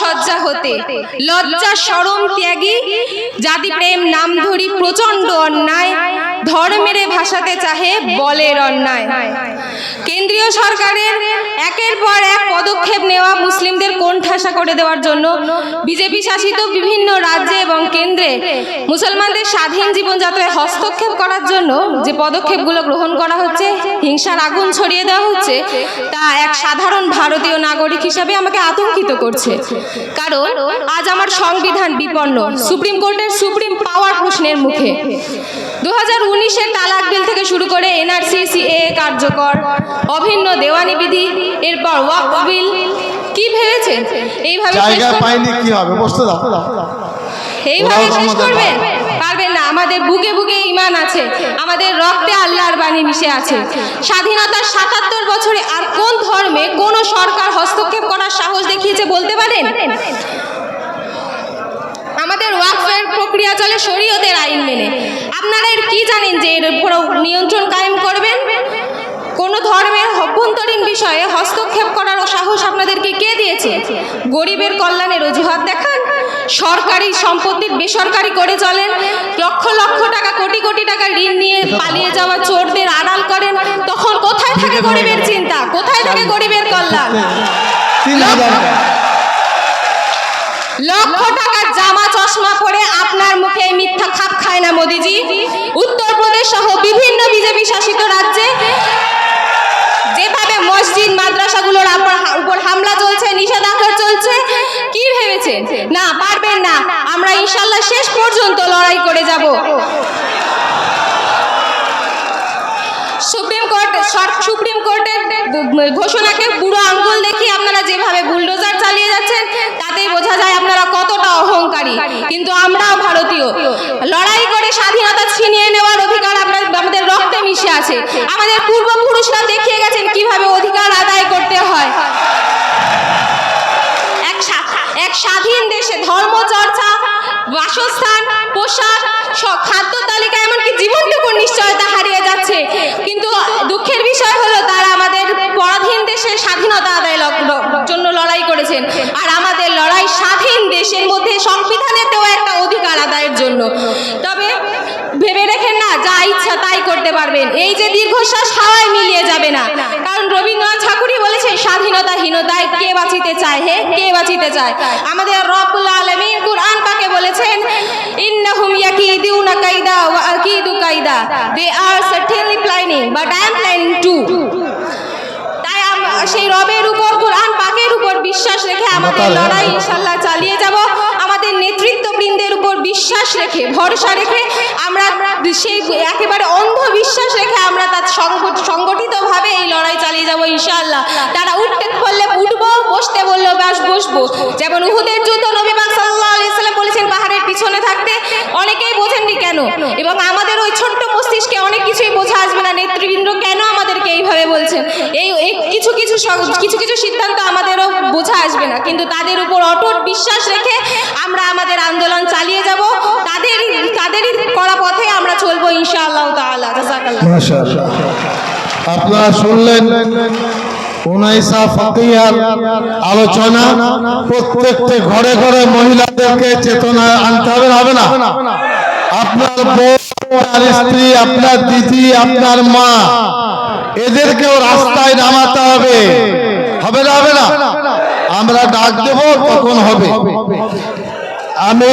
সজ্জা হতে, লজ্জা সরম ত্যাগী, জাতি প্রেম নাম ধরি প্রচণ্ড অন্যায়, ধর্মেরে ভাষাতে চাহে বলের অন্যায়। কেন্দ্রীয় সরকারের একের পর এক পদক্ষেপ নেওয়া মুসলিমদের কোণঠাসা করে দেওয়ার জন্য বিজেপি শাসিত বিভিন্ন রাজ্যে এবং কেন্দ্রে মুসলমানদের স্বাধীন জীবনযাত্রায় হস্তক্ষেপ করার জন্য যে পদক্ষেপগুলো গ্রহণ করা হচ্ছে হিংসার আগুন ছড়িয়ে দেওয়া হচ্ছে তা এক সাধারণ ভারতীয় নাগরিক হিসাবে আমাকে আতঙ্কিত করছে। কারণ আজ আমার সংবিধান বিপন্ন সুপ্রিম কোর্টের সুপ্রিম পাওয়ার প্রশ্নের মুখে। দু হাজার উনিশের তালাক বিল থেকে শুরু করে এনআরসি সিএ কার্যকর অভিন্ন দেওয়ানি বিধি এরপর ওয়াকফ বিল কি ভেবেছেন? এইভাবে জায়গা পাইনি কি হবে? বসতে দাও। এইভাবে শেষ করবেন পারবেন না আমাদের বুকে বুকে ইমান আছে আমাদের রক্তে আল্লাহর বাণী মিশে আছে। স্বাধীনতার সাতাত্তর বছরে আর কোন ধর্মে কোন সরকার হস্তক্ষেপ করার সাহস দেখিয়েছে বলতে পারেন? আমাদের ওয়াকফের প্রক্রিয়া চলে শরীয়তের আইন মেনে। আপনারা এর কি জানেন যে এর উপর নিয়ন্ত্রণ কায়েম করবেন কোন ধর্মের অভ্যন্তরীণ বিষয়ে হস্তক্ষেপ করার সাহস আপনাদেরকে কে দিয়েছে? গরিবের কল্যাণের অজুহাত দেখান। সরকারি সম্পত্তির বেসরকারি করে চলেন। লক্ষ লক্ষ টাকা কোটি কোটি টাকা ঋণ নিয়ে পালিয়ে যাওয়া চোরদের আড়াল করেন। তখন কোথায় থাকে গরিবের চিন্তা? কোথায় থাকে গরিবের কল্যাণ। লক্ষ টাকার জামা চশমা পরে আপনার মুখে মিথ্যা খাপ খায় না মোদিজি। উত্তরপ্রদেশ সহ বিভিন্ন বিজেপি শাসিত রাজ্যে যেভাবে মসজিদ মাদ্রাসাগুলোর উপর- উপর হামলা চলছে, নিষেধাজ্ঞা চলছে, কি ভেবেছেন? না, পারবেন না। আমরা ইনশাল্লাহ শেষ পর্যন্ত লড়াই করে যাব। সুপ্রিম কোর্ট সুপ্রিম কোর্টের ঘোষণাকে বুড়ো আঙ্গুল দেখি আপনারা যেভাবে বুলডোজার চালিয়ে যাচ্ছেন, তাতেই বোঝা যায় আপনারা কতটা অহংকারী। কিন্তু আমরাও ভারতীয়। লড়াই করে স্বাধীনতা ছিনিয়ে নেওয়ার অধিকার আপনার আমাদের রক্তে মিশে আছে। আমাদের পূর্বপুরুষরা দেখিয়ে গেছেন বাসস্থান, পোশাক খাদ্য তালিকা এমনকি জীবনটুকুর নিশ্চয়তা হারিয়ে যাচ্ছে। কিন্তু দুঃখের বিষয় হলো তারা আমাদের পরাধীন দেশের স্বাধীনতা আদায় জন্য লড়াই করেছেন। আর আমাদের লড়াই স্বাধীন দেশের মধ্যে সংবিধানেতেও একটা অধিকার আদায়ের জন্য। তবে ভেবে রেখেন না যা ইচ্ছা তাই করতে পারবেন। এই যে দীর্ঘশ্বাস হাওয়ায় মিলিয়ে যাবে না। কারণ রবীন্দ্রনাথ ঠাকুরই বলেছেন স্বাধীনতাহীনতায় কে বাঁচিতে চায় হে? কে বাঁচিতে চায়? আমাদের রব্বুল আলামিন কুরআন পাকে বলেছেন ইন্নাহুম ইয়াকিদুনা কাইদা ওয়া আকিদু কাইদা। They are certainly planning but I am planning to তাই আমরা সেই রবের উপর কোরআন পাকের উপর বিশ্বাস রেখে আমাদের লড়াই। ইনশাল্লাহ চালিয়ে যাব আমাদের নেতৃত্ববৃন্দের উপর বিশ্বাস রেখে, ভরসা রেখে আমরা সেই একেবারে অন্ধ বিশ্বাস রেখে আমরা তার সংগঠিতভাবে এই লড়াই চালিয়ে যাব ইনশাআল্লাহ। তারা উঠতে বললে উঠবো, বসতে বলল ব্যাস বসবো। যেমন উহুদের যুদ্ধ নবী পাক সাল্লাম বলেছেন, পাহাড়ের পিছনে থাকতে অনেকেই বোঝেননি কেন? এবং আমাদের ওই ছোট্ট মস্তিষ্কে অনেক কিছুই বোঝা আসবে না। নেতৃবৃন্দ কেন আমাদেরকে এইভাবে বলছেন? এই কিছু কিছু কিছু কিছু সিদ্ধান্ত আমাদেরও বোঝা আসবে না। কিন্তু তাদের উপর অটুট বিশ্বাস রেখে আমরা আমাদের আন্দোলন চালিয়ে যাব। তাদেরই করা পথে আমরা চলবো ইনশাআল্লাহ তাআলা। আপনারা শুনলেন আলোচনা, প্রত্যেকটি ঘরে ঘরে মহিলাদেরকে চেতনা আনতে হবে হবে না? আপনার বউ, আপনার স্ত্রী, আপনার দিদি, আপনার মা, এদেরকেও রাস্তায় নামাতে হবে। হবে না হবে না? আমরা ডাক দেব, তখন হবে। আমি